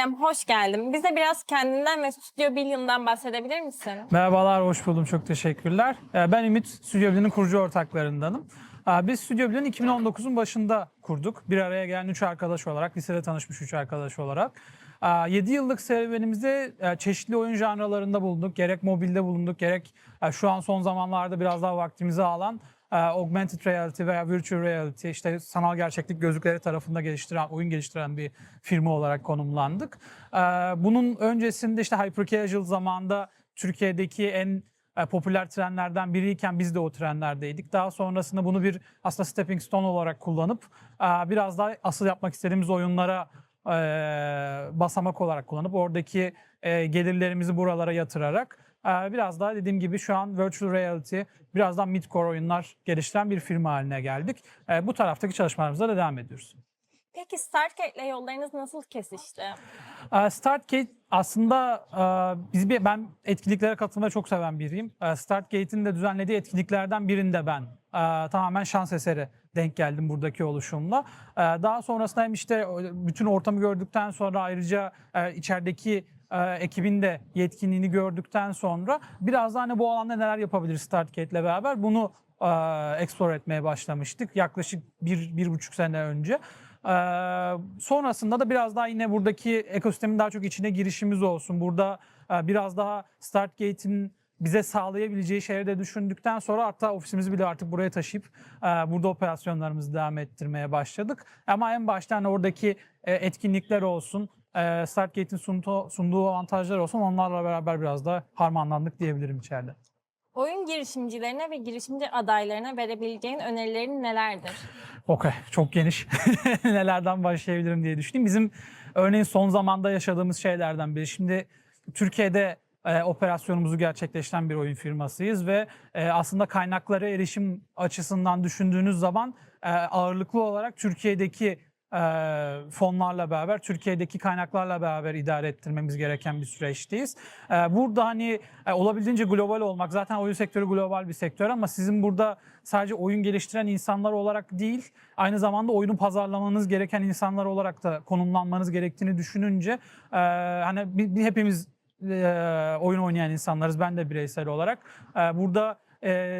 Selam, hoş geldin. Bize biraz kendinden ve Studio Billion'dan bahsedebilir misin? Merhabalar, hoş buldum. Çok teşekkürler. Ee, Ben Ümit, Stüdyo Bilin'in kurucu ortaklarındanım. Ee, Biz Stüdyo Bilin'i 2019'un başında kurduk. Bir araya gelen üç arkadaş olarak, lisede tanışmış üç arkadaş olarak. 7 yıllık serüvenimizde e, çeşitli oyun janralarında bulunduk. Gerek mobilde bulunduk, gerek e, şu an son zamanlarda biraz daha vaktimizi alan augmented reality veya virtual reality işte sanal gerçeklik gözlükleri tarafında geliştiren, oyun geliştiren bir firma olarak konumlandık. E, Bunun öncesinde işte hyper casual zamanda Türkiye'deki en e, popüler trenlerden biriyken biz de o trenlerdeydik. Daha sonrasında bunu bir aslında stepping stone olarak kullanıp e, biraz daha asıl yapmak istediğimiz oyunlara e, basamak olarak kullanıp oradaki gelirlerimizi buralara yatırarak biraz daha dediğim gibi şu an virtual reality, biraz daha mid-core oyunlar geliştiren bir firma haline geldik. E, Bu taraftaki çalışmalarımıza da devam ediyoruz. Peki Stargate ile yollarınız nasıl kesişti? Ee, Startgate aslında e, biz bir ben etkinliklere katılmayı çok seven biriyim. Ee, Startgate'in de düzenlediği etkinliklerden birinde ben e, tamamen şans eseri denk geldim buradaki oluşumla. Ee, Daha sonrasında hem işte bütün ortamı gördükten sonra ayrıca e, içerideki e, ekibin de yetkinliğini gördükten sonra biraz da hani bu alanda neler yapabiliriz Startgate ile beraber bunu e, explore etmeye başlamıştık yaklaşık bir, bir buçuk sene önce. Ee, sonrasında da biraz daha yine buradaki ekosistemin daha çok içine girişimiz olsun. Burada e, biraz daha Startgate'in bize sağlayabileceği şeyleri de düşündükten sonra hatta ofisimizi bile artık buraya taşıyıp e, burada operasyonlarımızı devam ettirmeye başladık. Ama en başta hani oradaki e, etkinlikler olsun, e, Startgate'in sunduğu, sunduğu avantajlar olsun onlarla beraber biraz da harmanlandık diyebilirim içeride. Oyun girişimcilerine ve girişimci adaylarına verebileceğin önerilerin nelerdir? Okey, çok geniş. Nelerden başlayabilirim diye düşündüm. Bizim örneğin son zamanda yaşadığımız şeylerden biri. Şimdi Türkiye'de e, operasyonumuzu gerçekleştiren bir oyun firmasıyız ve e, aslında kaynaklara erişim açısından düşündüğünüz zaman e, ağırlıklı olarak Türkiye'deki fonlarla beraber, Türkiye'deki kaynaklarla beraber idare ettirmemiz gereken bir süreçteyiz. Burada hani e, olabildiğince global olmak, zaten oyun sektörü global bir sektör ama sizin burada sadece oyun geliştiren insanlar olarak değil, aynı zamanda oyunu pazarlamanız gereken insanlar olarak da konumlanmanız gerektiğini düşününce hani hepimiz oyun oynayan insanlarız, ben de bireysel olarak. Burada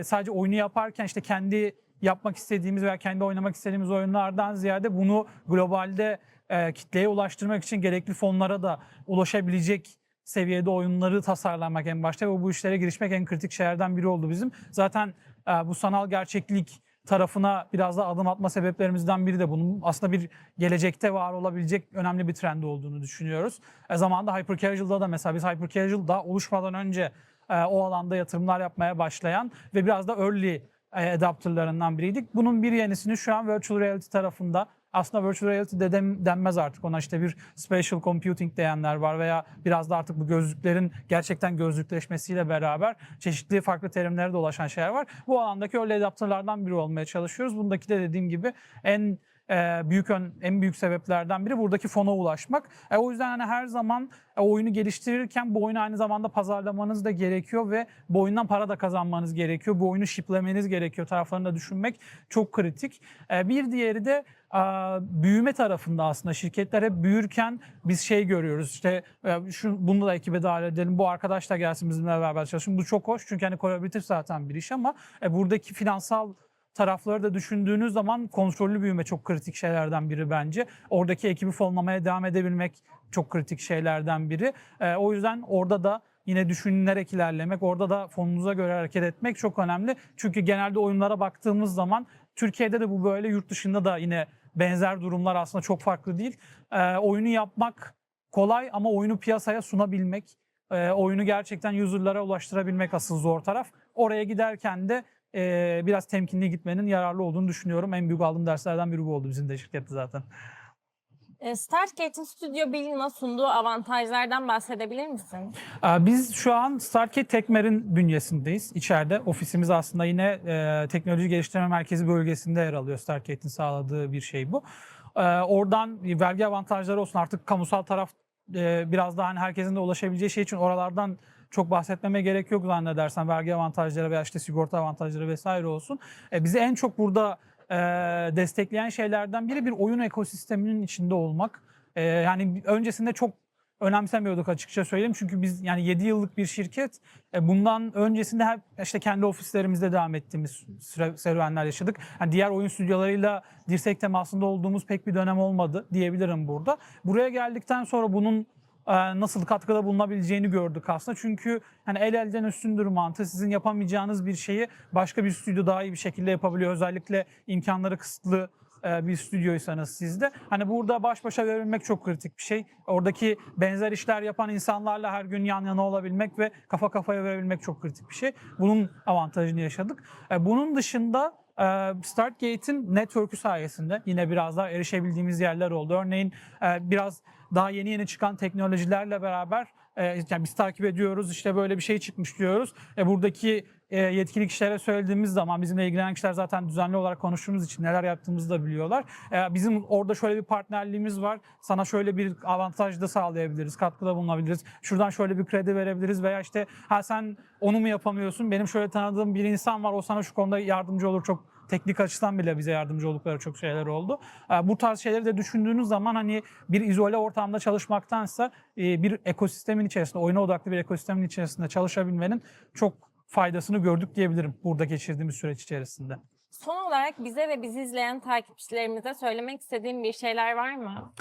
sadece oyunu yaparken işte kendi yapmak istediğimiz veya kendi oynamak istediğimiz oyunlardan ziyade bunu globalde e, kitleye ulaştırmak için gerekli fonlara da ulaşabilecek seviyede oyunları tasarlamak en başta ve bu işlere girişmek en kritik şeylerden biri oldu bizim. Zaten e, bu sanal gerçeklik tarafına biraz da adım atma sebeplerimizden biri de bunun aslında bir gelecekte var olabilecek önemli bir trend olduğunu düşünüyoruz. E, zamanında Hyper Casual'da da mesela biz Hyper Casual'da oluşmadan önce e, o alanda yatırımlar yapmaya başlayan ve biraz da early adapterlarından biriydik. Bunun bir yenisini şu an virtual reality tarafında aslında virtual reality de denmez artık ona işte bir spatial computing diyenler var veya biraz da artık bu gözlüklerin gerçekten gözlükleşmesiyle beraber çeşitli farklı terimlere de ulaşan şeyler var. Bu alandaki early adapterlardan biri olmaya çalışıyoruz. Bundaki de dediğim gibi en e, büyük ön, en büyük sebeplerden biri buradaki fona ulaşmak. E, o yüzden hani her zaman e, oyunu geliştirirken bu oyunu aynı zamanda pazarlamanız da gerekiyor ve bu oyundan para da kazanmanız gerekiyor. Bu oyunu shiplemeniz gerekiyor taraflarını da düşünmek çok kritik. E, bir diğeri de büyüme tarafında aslında şirketler hep büyürken biz şey görüyoruz işte e, şu, bunu da ekibe dahil edelim bu arkadaş da gelsin bizimle beraber çalışsın. Bu çok hoş çünkü hani kolaboratif zaten bir iş ama e, buradaki finansal tarafları da düşündüğünüz zaman kontrollü büyüme çok kritik şeylerden biri bence. Oradaki ekibi fonlamaya devam edebilmek çok kritik şeylerden biri. Ee, o yüzden orada da yine düşünülerek ilerlemek, orada da fonunuza göre hareket etmek çok önemli. Çünkü genelde oyunlara baktığımız zaman Türkiye'de de bu böyle, yurt dışında da yine benzer durumlar aslında çok farklı değil. Ee, oyunu yapmak kolay ama oyunu piyasaya sunabilmek, e, oyunu gerçekten user'lara ulaştırabilmek asıl zor taraf. Oraya giderken de e, biraz temkinli gitmenin yararlı olduğunu düşünüyorum. En büyük aldığım derslerden biri bu oldu bizim de şirkette zaten. E, Stargate'in Studio Billion'a sunduğu avantajlardan bahsedebilir misin? Ee, Biz şu an Starkey Tekmer'in bünyesindeyiz. İçeride ofisimiz aslında yine e, teknoloji geliştirme merkezi bölgesinde yer alıyor. Stargate'in sağladığı bir şey bu. Ee, oradan vergi avantajları olsun artık kamusal taraf e, biraz daha hani herkesin de ulaşabileceği şey için oralardan çok bahsetmeme gerek yok zannedersen vergi avantajları veya işte sigorta avantajları vesaire olsun. E, bizi en çok burada e, destekleyen şeylerden biri bir oyun ekosisteminin içinde olmak. E, yani öncesinde çok önemsemiyorduk açıkça söyleyeyim. Çünkü biz yani 7 yıllık bir şirket. E, bundan öncesinde hep işte kendi ofislerimizde devam ettiğimiz süre, serüvenler yaşadık. Yani diğer oyun stüdyolarıyla dirsek temasında olduğumuz pek bir dönem olmadı diyebilirim burada. Buraya geldikten sonra bunun nasıl katkıda bulunabileceğini gördük aslında. Çünkü hani el elden üstündür mantığı. Sizin yapamayacağınız bir şeyi başka bir stüdyo daha iyi bir şekilde yapabiliyor. Özellikle imkanları kısıtlı e, bir stüdyoysanız sizde. Hani burada baş başa verilmek çok kritik bir şey. Oradaki benzer işler yapan insanlarla her gün yan yana olabilmek ve kafa kafaya verebilmek çok kritik bir şey. Bunun avantajını yaşadık. E, Bunun dışında e, Startgate'in network'ü sayesinde yine biraz daha erişebildiğimiz yerler oldu. Örneğin biraz daha yeni yeni çıkan teknolojilerle beraber yani biz takip ediyoruz işte böyle bir şey çıkmış diyoruz. E, buradaki yetkili kişilere söylediğimiz zaman bizimle ilgilenen kişiler zaten düzenli olarak konuştuğumuz için neler yaptığımızı da biliyorlar. E, bizim orada şöyle bir partnerliğimiz var. Sana şöyle bir avantaj da sağlayabiliriz, katkıda bulunabiliriz. Şuradan şöyle bir kredi verebiliriz veya işte ha sen onu mu yapamıyorsun? Benim şöyle tanıdığım bir insan var o sana şu konuda yardımcı olur çok teknik açıdan bile bize yardımcı oldukları çok şeyler oldu. E, Bu tarz şeyleri de düşündüğünüz zaman hani bir izole ortamda çalışmaktansa e, bir ekosistemin içerisinde, oyuna odaklı bir ekosistemin içerisinde çalışabilmenin çok faydasını gördük diyebilirim burada geçirdiğimiz süreç içerisinde. Son olarak bize ve bizi izleyen takipçilerimize söylemek istediğim bir şeyler var mı?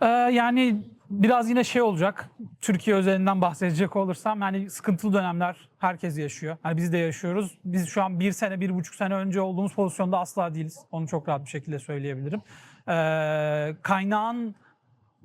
Ee, yani biraz yine şey olacak. Türkiye özelinden bahsedecek olursam yani sıkıntılı dönemler herkes yaşıyor. Hani biz de yaşıyoruz. Biz şu an bir sene, bir buçuk sene önce olduğumuz pozisyonda asla değiliz. Onu çok rahat bir şekilde söyleyebilirim. Ee, kaynağın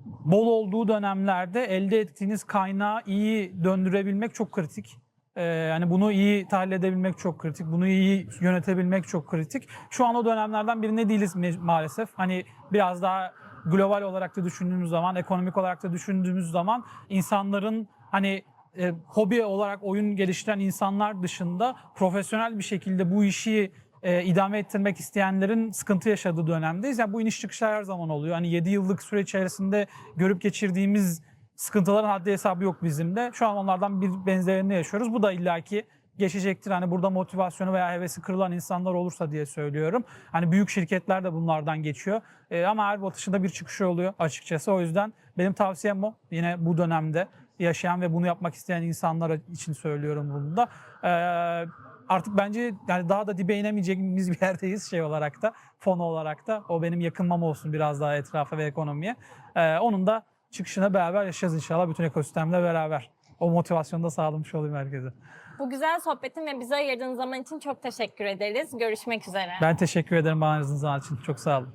bol olduğu dönemlerde elde ettiğiniz kaynağı iyi döndürebilmek çok kritik. Ee, yani bunu iyi tahlil edebilmek çok kritik. Bunu iyi yönetebilmek çok kritik. Şu an o dönemlerden birinde değiliz maalesef. Hani biraz daha global olarak da düşündüğümüz zaman, ekonomik olarak da düşündüğümüz zaman insanların hani e, hobi olarak oyun geliştiren insanlar dışında profesyonel bir şekilde bu işi e, idame ettirmek isteyenlerin sıkıntı yaşadığı dönemdeyiz. Yani bu iniş çıkışlar her zaman oluyor. Hani 7 yıllık süre içerisinde görüp geçirdiğimiz sıkıntıların haddi hesabı yok bizim de. Şu an onlardan bir benzerini yaşıyoruz. Bu da illaki geçecektir. Hani burada motivasyonu veya hevesi kırılan insanlar olursa diye söylüyorum. Hani büyük şirketler de bunlardan geçiyor. E, ama her batışında bir çıkış oluyor açıkçası. O yüzden benim tavsiyem o. Yine bu dönemde yaşayan ve bunu yapmak isteyen insanlar için söylüyorum bunu da. E, artık bence yani daha da dibe inemeyeceğimiz bir yerdeyiz şey olarak da, fon olarak da. O benim yakınmam olsun biraz daha etrafa ve ekonomiye. E, onun da çıkışına beraber yaşayacağız inşallah bütün ekosistemle beraber. O motivasyonu da sağlamış olayım herkese. Bu güzel sohbetin ve bize ayırdığın zaman için çok teşekkür ederiz. Görüşmek üzere. Ben teşekkür ederim bana için. Çok sağ olun.